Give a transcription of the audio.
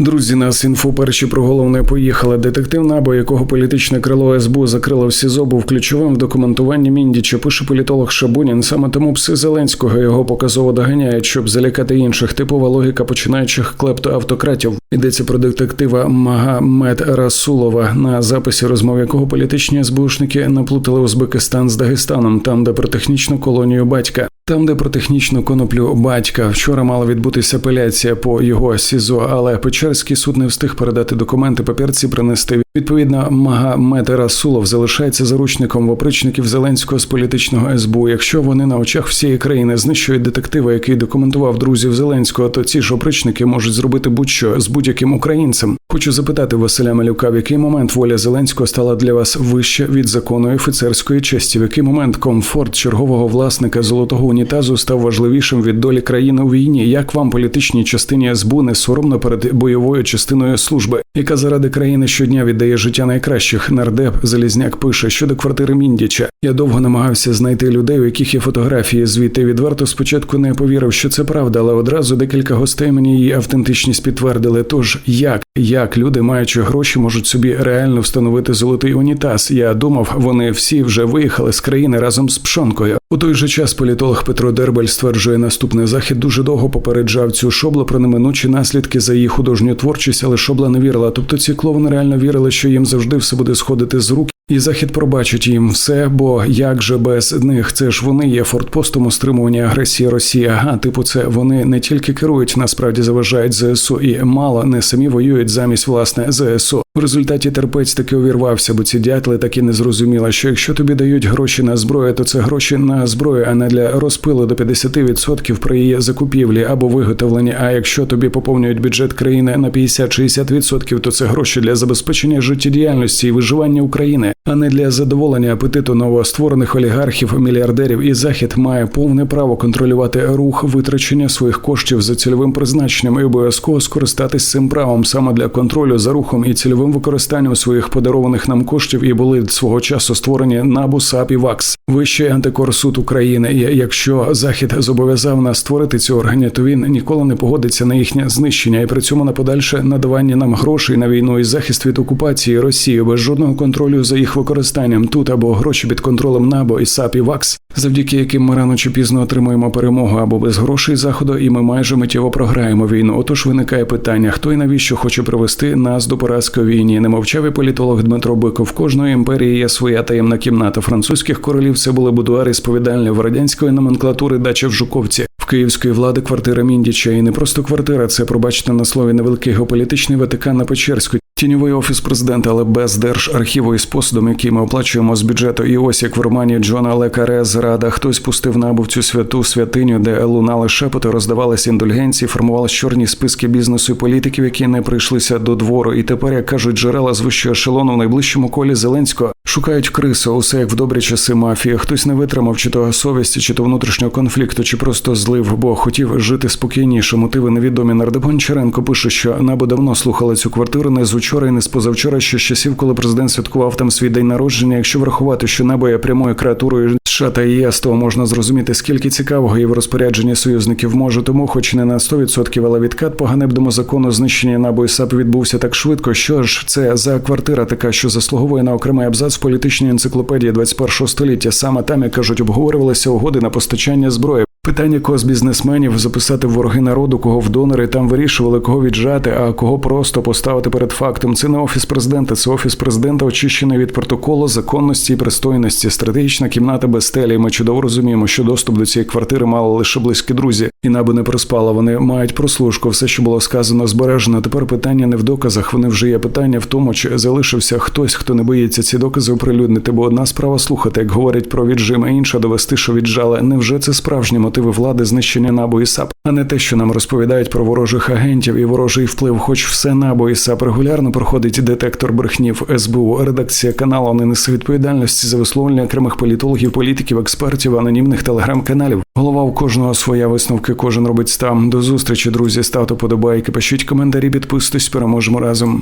Друзі, нас інфу перші про головне поїхали. Детектив Набо, якого політичне крило СБУ закрило в СІЗО, був ключовим в документуванні Міндіча. Пише політолог Шабунін. Саме тому пси Зеленського його показово доганяють, щоб залякати інших. Типова логіка починаючих клептоавтократів. Йдеться про детектива Магамед Расулова, на записі розмов якого політичні СБУшники наплутали Узбекистан з Дагестаном, там, де про технічну колонію батька. Там, де про технічну коноплю батька вчора мала відбутися апеляція по його СІЗО, але Печерський суд не встиг передати документи папірці принести. Відповідно, Магомед Расулов залишається заручником опричників Зеленського з політичного СБУ. Якщо вони на очах всієї країни знищують детектива, який документував друзів Зеленського, то ці ж опричники можуть зробити будь-що з будь-яким українцем. Хочу запитати Василя Малюка, в який момент воля Зеленського стала для вас вище від закону офіцерської честі? В який момент комфорт чергового власника золотого унітазу став важливішим від долі країни у війні? Як вам політичній частині СБУ не соромно перед бойовою частиною служби, яка заради країни щодня віддає життя найкращих? Нардеп Залізняк пише щодо квартири Міндіча. Я довго намагався знайти людей, у яких є фотографії. Звідти відверто спочатку не повірив, що це правда, але одразу декілька гостей мені її автентичність підтвердили. Тож як? Як люди, маючи гроші, можуть собі реально встановити золотий унітаз? Я думав, вони всі вже виїхали з країни разом з пшонкою. У той же час політолог Петро Дербель стверджує, наступний захід дуже довго попереджав цю шоблу про неминучі наслідки за її художню творчість, але шобла не вірила. Тобто ці клоуни реально вірили, що їм завжди все буде сходити з рук. І захід пробачить їм все, бо як же без них це ж вони є фортпостом у стримуванні агресії Росії. Ага, типу, це вони не тільки керують, насправді заважають ЗСУ і мало не самі воюють замість власне ЗСУ. В результаті терпець таки увірвався, бо ці дятли таки не зрозуміли, що якщо тобі дають гроші на зброю, то це гроші на зброю, а не для розпилу до 50% при її закупівлі або виготовленні. А якщо тобі поповнюють бюджет країни на 50-60%, то це гроші для забезпечення життєдіяльності і виживання України, а не для задоволення апетиту новостворених олігархів, мільярдерів. І захід має повне право контролювати рух витрачення своїх коштів за цільовим призначенням і обов'язково скористатись цим правом саме для контролю за рухом і цільовим використанням своїх подарованих нам коштів і були свого часу створені НАБУ, САП і ВАКС, Вищий антикорсуд України. І якщо захід зобов'язав нас створити ці органи, то він ніколи не погодиться на їхнє знищення і при цьому на подальше надавання нам грошей на війну і захист від окупації Росії без жодного контролю за їх використанням тут або гроші під контролем НАБО і САП і ВАКС, завдяки яким ми рано чи пізно отримуємо перемогу або без грошей заходу, і ми майже миттєво програємо війну. Отож виникає питання: хто і навіщо хоче привести нас до поразки війні? Не мовчав і політолог Дмитро Биков. Кожної імперії є своя таємна кімната. Французьких королів це були будуари сповідальні в радянської номенклатури дача в Жуковці. Київської влади квартира Міндіча і не просто квартира, це пробачте на слові невеликий геополітичний Ватикан на Печерську. Тіньовий офіс президента, але без держархіву і способом, який ми оплачуємо з бюджету. І ось як в романі Джона Лекаре зрада хтось пустив набу в цю святу святиню, де лунали шепоти, роздавалися індульгенції, формувалися чорні списки бізнесу і політиків, які не прийшлися до двору. І тепер, як кажуть, джерела з вищого ешелону в найближчому колі Зеленського шукають криса, усе як в добрі часи мафії. Хтось не витримав чи то совісті, чи то внутрішнього конфлікту, чи просто злив, бо хотів жити спокійніше. Мотиви невідомі. Нардеп Гончаренко пише, що набу давно слухала цю квартиру не з учора і не з позавчора, ще з часів, коли президент святкував там свій день народження. Якщо врахувати, що небо є прямою креатурою США та ЄС, то можна зрозуміти, скільки цікавого є в розпорядженні союзників може. Тому, хоч не на 100%, але відкат по ганебному закону знищення НАБУ і САП відбувся так швидко. Що ж це за квартира, така що заслуговує на окремий абзац в політичній енциклопедії 21 століття? Саме там як кажуть, обговорювалися угоди на постачання зброї. Питання кого з бізнесменів записати вороги народу, кого в донори там вирішували, кого віджати, а кого просто поставити перед фактом. Це не офіс президента, це офіс президента, очищений від протоколу, законності і пристойності, стратегічна кімната без стелі. Ми чудово розуміємо, що доступ до цієї квартири мали лише близькі друзі, і наби не приспала. Вони мають прослушку. Все, що було сказано, збережено. Тепер питання не в доказах. Вони вже є питання в тому, чи залишився хтось, хто не боїться ці докази оприлюднити. Бо одна справа слухати, як говорять про віджим, а інша довести, що віджали. Невже це справжні мотиви влади знищення НАБУ і САП, а не те, що нам розповідають про ворожих агентів і ворожий вплив, хоч все НАБУ і САП регулярно проходить детектор брехнів СБУ. Редакція каналу не несе відповідальності за висловлення окремих політологів, політиків, експертів, анонімних телеграм-каналів. Голова у кожного своя висновки, кожен робить там. До зустрічі, друзі. Ставте подобайки, пишіть коментарі, підписуйтесь, переможемо разом.